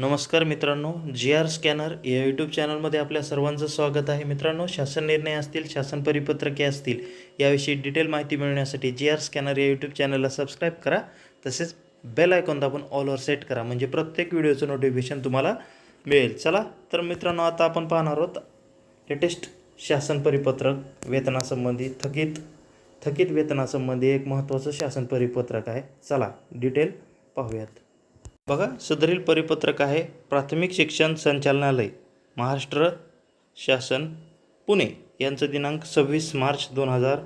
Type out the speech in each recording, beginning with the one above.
नमस्कार मित्रांनो G R scanner या यूट्यूब चॅनलमध्ये आपल्या सर्वांचं स्वागत आहे. मित्रांनो शासन निर्णय असतील शासन परिपत्रके असतील याविषयी डिटेल माहिती मिळवण्यासाठी जी आर स्कॅनर या यूट्यूब चॅनलला सबस्क्राईब करा. तसेच बेल आयकॉन दाबून ऑलवर सेट करा. म्हणजे प्रत्येक व्हिडिओचं नोटिफिकेशन तुम्हाला मिळेल. चला तर मित्रांनो आता आपण पाहणार आहोत लेटेस्ट शासन परिपत्रक वेतनासंबंधी थकीत थकीत वेतनासंबंधी एक महत्त्वाचं शासन परिपत्रक आहे. चला डिटेल पाहूयात. बघा सदरील परिपत्रक आहे. प्राथमिक शिक्षण संचालनालय महाराष्ट्र शासन पुणे. यांचं दिनांक सव्वीस मार्च दोन हजार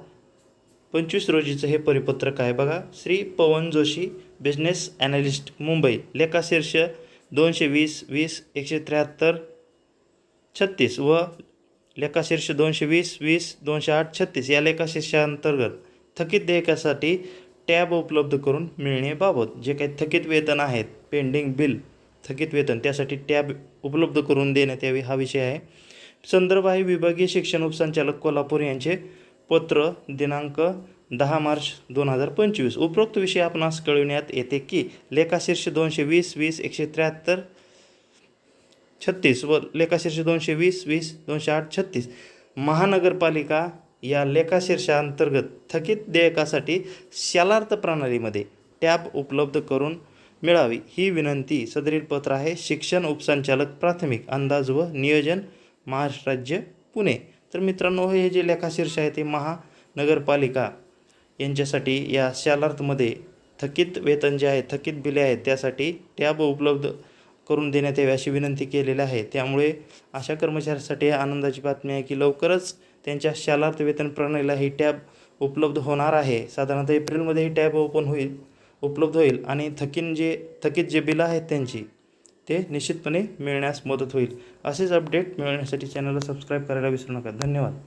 पंचवीस रोजीचं हे परिपत्रक आहे बघा. Shri Pavan Joshi business analyst Mumbai. लेखाशीर्ष दोनशे वीस वीस एकशे त्र्याहत्तर छत्तीस व लेखाशीर्ष दोनशे वीस वीस दोनशे आठ छत्तीस या लेखाशीर्षांतर्गत थकीत देयकासाठी टॅब उपलब्ध करून मिळण्याबाबत जे काही थकीत वेतन आहेत पेंडिंग बिल थकीत वेतन त्यासाठी टॅब उपलब्ध करून देण्यात यावे हा विषय आहे. संदर्भ आहे विभागीय शिक्षण उपसंचालक कोल्हापूर यांचे पत्र दिनांक दहा मार्च दोन हजार पंचवीस. उपरोक्त विषय आपणास कळविण्यात येते की लेखाशीर्ष दोनशे वीस वीस एकशे त्र्याहत्तर छत्तीस व लेखाशीर्ष दोनशे वीस वीस दोनशे आठ छत्तीस. महानगरपालिका या लेखाशीर्षाअंतर्गत थकीत देयकासाठी शालार्थ प्रणालीमध्ये टॅब उपलब्ध करून मिळावी ही विनंती सदरील पत्र आहे. शिक्षण उपसंचालक प्राथमिक अंदाज व नियोजन महाराष्ट्र राज्य पुणे. तर मित्रांनो हे जे लेखाशीर्ष आहे ते महानगरपालिका यांच्यासाठी या शालार्थमध्ये थकीत वेतन जे आहे थकीत बिले आहेत त्यासाठी टॅब उपलब्ध करून देण्यात यावी अशी विनंती केलेली आहे. त्यामुळे अशा कर्मचाऱ्यांसाठी आनंदाची बातमी आहे की लवकरच त्यांच्या शालार्थ वेतन प्रणालीला ही टॅब उपलब्ध होणार आहे. साधारणतः एप्रिलमध्ये ही टॅब ओपन होईल उपलब्ध होईल आणि थकीन जे थकीत जे बिलं आहेत त्यांची ते निश्चितपणे मिळण्यास मदत होईल. असेच अपडेट मिळवण्यासाठी चॅनलला सबस्क्राईब करायला विसरू नका. धन्यवाद.